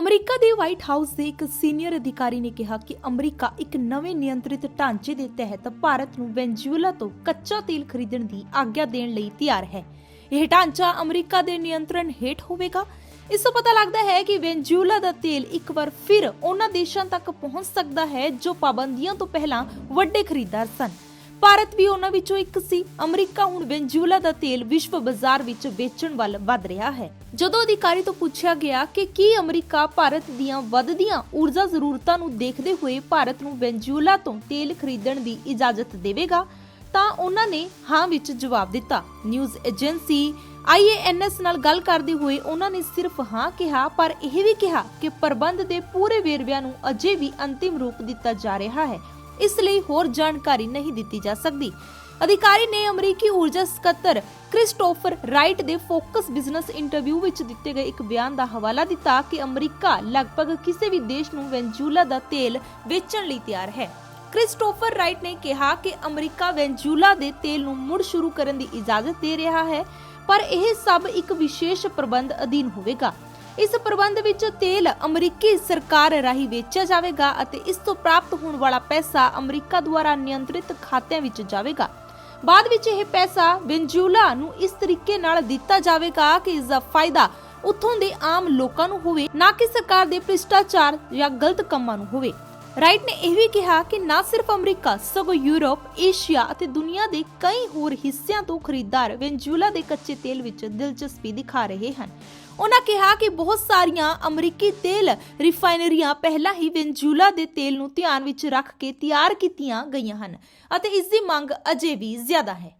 America ਦੇ white house ਦੇ ਇੱਕ ਸੀਨੀਅਰ ਅਧਿਕਾਰੀ ਨੇ ਕਿਹਾ ਕਿ ਅਮਰੀਕਾ ਇੱਕ ਨਵੇਂ ਨਿਯੰਤਰਿਤ ਢਾਂਚੇ ਦੇ ਤਹਿਤ ਭਾਰਤ ਨੂੰ ਵੈਨਜ਼ੂਏਲਾ ਤੋਂ ਕੱਚਾ ਤੇਲ ਖਰੀਦਣ ਦੀ ਆਗਿਆ ਦੇਣ ਲਈ ਤਿਆਰ ਹੈ। ਇਹ ਢਾਂਚਾ ਅਮਰੀਕਾ ਦੇ ਨਿਯੰਤਰਣ ਹੇਠ ਹੋਵੇਗਾ। ਇਸ ਤੋਂ ਪਤਾ ਲੱਗਦਾ ਹੈ ਕਿ ਵੈਨਜ਼ੂਏਲਾ ਦਾ ਤੇਲ ਇੱਕ ਵਾਰ ਫਿਰ ਉਹਨਾਂ ਦੇਸ਼ਾਂ ਤੱਕ ਪਹੁੰਚ ਸਕਦਾ ਹੈ ਜੋ ਪਾਬੰਦੀਆਂ ਤੋਂ ਪਹਿਲਾਂ ਵੱਡੇ ਖਰੀਦਦਾਰ ਸਨ। ਭਾਰਤ ਵੀ ਉਹਨਾਂ ਵਿੱਚੋਂ ਇੱਕ ਸੀ। ਅਮਰੀਕਾ ਹੁਣ ਵੈਨਜ਼ੂਏਲਾ ਦਾ ਤੇਲ ਵਿਸ਼ਵ ਬਾਜ਼ਾਰ ਵਿੱਚ ਵੇਚਣ ਵੱਲ ਵਧ ਰਿਹਾ ਹੈ। ਜਦੋਂ ਅਧਿਕਾਰੀ ਤੋਂ ਪੁੱਛਿਆ ਗਿਆ ਕਿ ਕੀ ਅਮਰੀਕਾ ਭਾਰਤ ਦੀਆਂ ਵੱਧਦੀਆਂ ਊਰਜਾ ਜ਼ਰੂਰਤਾਂ ਨੂੰ ਦੇਖਦੇ ਹੋਏ ਭਾਰਤ ਨੂੰ ਵੈਨਜ਼ੂਏਲਾ ਤੋਂ ਤੇਲ ਖਰੀਦਣ ਦੀ ਇਜਾਜ਼ਤ ਦੇਵੇਗਾ, ਤਾਂ ਉਹਨਾਂ ਨੇ ਹਾਂ ਵਿੱਚ ਜਵਾਬ ਦਿੱਤਾ। ਨਿਊਜ਼ ਏਜੰਸੀ ਆਈਏਐਨਐਸ ਨਾਲ ਗੱਲ ਕਰਦੇ ਹੋਏ ਉਹਨਾਂ ਨੇ ਸਿਰਫ ਹਾਂ ਕਿਹਾ, ਪਰ ਇਹ ਵੀ ਕਿਹਾ ਕਿ ਪ੍ਰਬੰਧ ਦੇ ਪੂਰੇ ਵੇਰਵਿਆਂ ਨੂੰ ਅਜੇ ਵੀ ਅੰਤਿਮ ਰੂਪ ਦਿੱਤਾ ਜਾ ਰਿਹਾ ਹੈ। ਇਸ ਲਈ ਹੋਰ ਜਾਣਕਾਰੀ ਨਹੀਂ ਦਿੱਤੀ ਜਾ ਸਕਦੀ। ਅਧਿਕਾਰੀ ਨੇ ਅਮਰੀਕੀ ਊਰਜਾ ਸਕੱਤਰ ਕ੍ਰਿਸਟੋਫਰ ਰਾਈਟ ਦੇ ਫੋਕਸ ਬਿਜ਼ਨਸ ਇੰਟਰਵਿਊ ਵਿੱਚ ਦਿੱਤੇ ਗਏ ਇੱਕ ਬਿਆਨ ਦਾ ਹਵਾਲਾ ਦਿੱਤਾ ਕਿ ਅਮਰੀਕਾ ਲਗਭਗ ਕਿਸੇ ਵੀ ਦੇਸ਼ ਨੂੰ ਵੈਨਜ਼ੂਲਾ ਦਾ ਤੇਲ ਵੇਚਣ ਲਈ ਤਿਆਰ ਹੈ। ਕ੍ਰਿਸਟੋਫਰ ਰਾਈਟ ਨੇ ਕਿਹਾ ਕਿ ਅਮਰੀਕਾ ਵੈਨਜ਼ੂਲਾ ਦੇ ਤੇਲ ਨੂੰ ਮੁੜ ਸ਼ੁਰੂ ਕਰਨ ਦੀ ਇਜਾਜ਼ਤ ਦੇ ਰਿਹਾ ਹੈ, ਪਰ ਇਹ ਸਭ ਇੱਕ ਵਿਸ਼ੇਸ਼ ਪ੍ਰਬੰਧ ਅਧੀਨ ਹੋਵੇਗਾ। ਇਸ ਪ੍ਰਬੰਧ ਵਿੱਚ ਤੇਲ ਅਮਰੀਕੀ ਸਰਕਾਰ ਰਾਹੀਂ ਵੇਚਿਆ ਜਾਵੇਗਾ ਅਤੇ ਇਸ ਤੋਂ ਪ੍ਰਾਪਤ ਹੋਣ ਵਾਲਾ ਪੈਸਾ ਅਮਰੀਕਾ ਦੁਆਰਾ ਨਿਯੰਤਰਿਤ ਖਾਤਿਆਂ ਵਿੱਚ ਜਾਵੇਗਾ। ਬਾਅਦ ਵਿੱਚ ਇਹ ਪੈਸਾ ਵੈਨਜ਼ੂਲਾ ਨੂੰ ਇਸ ਤਰੀਕੇ ਨਾਲ ਦਿੱਤਾ ਜਾਵੇਗਾ ਕਿ ਇਸ ਦਾ ਫਾਇਦਾ ਉੱਥੋਂ ਦੇ ਆਮ ਲੋਕਾਂ ਨੂੰ ਹੋਵੇ, ਨਾ ਕਿ ਸਰਕਾਰ ਦੇ ਭ੍ਰਿਸ਼ਟਾਚਾਰ ਜਾਂ ਗਲਤ ਕੰਮਾਂ ਨੂੰ ਹੋਵੇ। ਰਾਈਟ ਨੇ ਇਹ ਵੀ ਕਿਹਾ ਕਿ ਨਾ ਸਿਰਫ ਅਮਰੀਕਾ, ਸਗੋਂ ਯੂਰਪ, ਏਸ਼ੀਆ ਅਤੇ ਦੁਨੀਆ ਦੇ ਕਈ ਹੋਰ ਹਿੱਸਿਆਂ ਤੋਂ ਖਰੀਦਦਾਰ ਵੈਨਜ਼ੂਲਾ ਦੇ ਕੱਚੇ ਤੇਲ ਵਿੱਚ ਦਿਲਚਸਪੀ ਦਿਖਾ ਰਹੇ ਹਨ। ਉਹਨਾਂ ਕਿਹਾ ਕਿ ਬਹੁਤ ਸਾਰੀਆਂ ਅਮਰੀਕੀ ਤੇਲ ਰਿਫਾਈਨਰੀਆਂ ਪਹਿਲਾਂ ਹੀ ਵੈਨਜ਼ੂਲਾ ਦੇ ਤੇਲ ਨੂੰ ਧਿਆਨ ਵਿੱਚ ਰੱਖ ਕੇ ਤਿਆਰ ਕੀਤੀਆਂ ਗਈਆਂ ਹਨ ਅਤੇ ਇਸ ਦੀ ਮੰਗ ਅਜੇ ਵੀ ਜ਼ਿਆਦਾ ਹੈ।